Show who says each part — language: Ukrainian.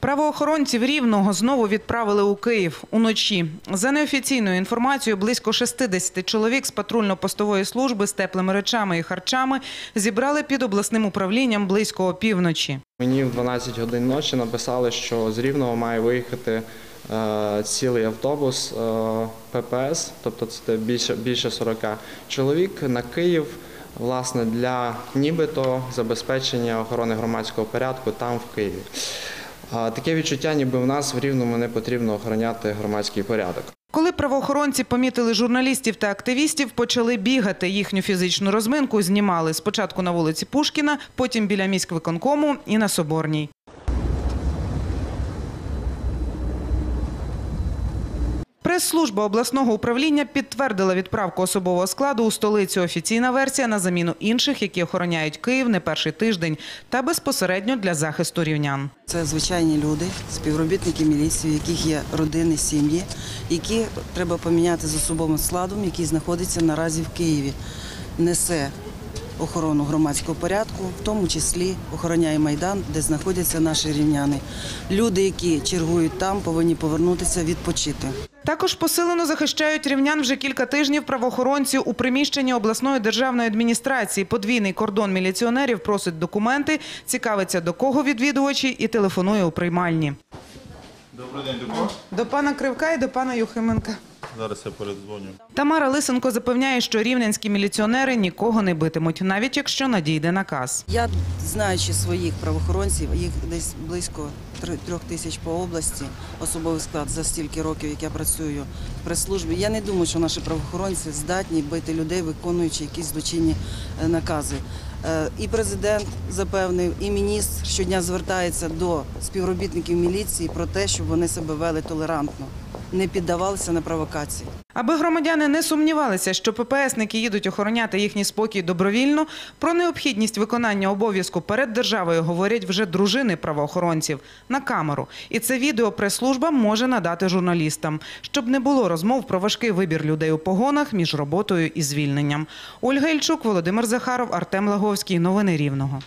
Speaker 1: Правоохоронців Рівного знову відправили у Київ уночі. За неофіційною інформацією, близько 60 чоловік з патрульно-постової служби з теплими речами і харчами зібрали під обласним управлінням близько опівночі.
Speaker 2: Мені в 12 годин ночі написали, що з Рівного має виїхати е, цілий автобус е, ППС, тобто це більше, більше 40 чоловік на Київ, власне, для нібито забезпечення охорони громадського порядку там в Києві. Таке відчуття, ніби в нас в Рівному не потрібно охороняти громадський порядок.
Speaker 1: Коли правоохоронці помітили журналістів та активістів, почали бігати. Їхню фізичну розминку знімали спочатку на вулиці Пушкіна, потім біля міськвиконкому і на Соборній. Прес-служба обласного управління підтвердила відправку особового складу у столицю. Офіційна версія на заміну інших, які охороняють Київ не перший тиждень, та безпосередньо для захисту рівнян.
Speaker 3: Це звичайні люди, співробітники міліції, у яких є родини, сім'ї, які треба поміняти з особовим складом, який знаходиться наразі в Києві. Несе охорону громадського порядку, в тому числі охороняє майдан, де знаходяться наші рівняни. Люди, які чергують там, повинні повернутися відпочити.
Speaker 1: Також посилено захищають рівнян вже кілька тижнів правоохоронці у приміщенні обласної державної адміністрації. Подвійний кордон міліціонерів просить документи, цікавиться до кого відвідувачі і телефонує у приймальні.
Speaker 4: Добрий день, до кого?
Speaker 1: До пана Кривка і до пана Юхименка.
Speaker 4: Зараз я передзвоню.
Speaker 1: Тамара Лисенко запевняє, що рівненські міліціонери нікого не битимуть, навіть якщо надійде наказ.
Speaker 3: Я, знаючи своїх правоохоронців, їх десь близько трьох тисяч по області, особовий склад за стільки років, як я працюю в прес-службі, я не думаю, що наші правоохоронці здатні бити людей, виконуючи якісь злочинні е, накази. Е, І президент запевнив, і міністр щодня звертається до співробітників міліції про те, щоб вони себе вели толерантно, не піддавалися на провокації.
Speaker 1: Аби громадяни не сумнівалися, що ППСники їдуть охороняти їхній спокій добровільно, про необхідність виконання обов'язку перед державою говорять вже дружини правоохоронців на камеру. І це відео прес-служба може надати журналістам, щоб не було розмов про важкий вибір людей у погонах між роботою і звільненням. Ольга Ільчук, Володимир Захаров, Артем Лаговський. Новини Рівного.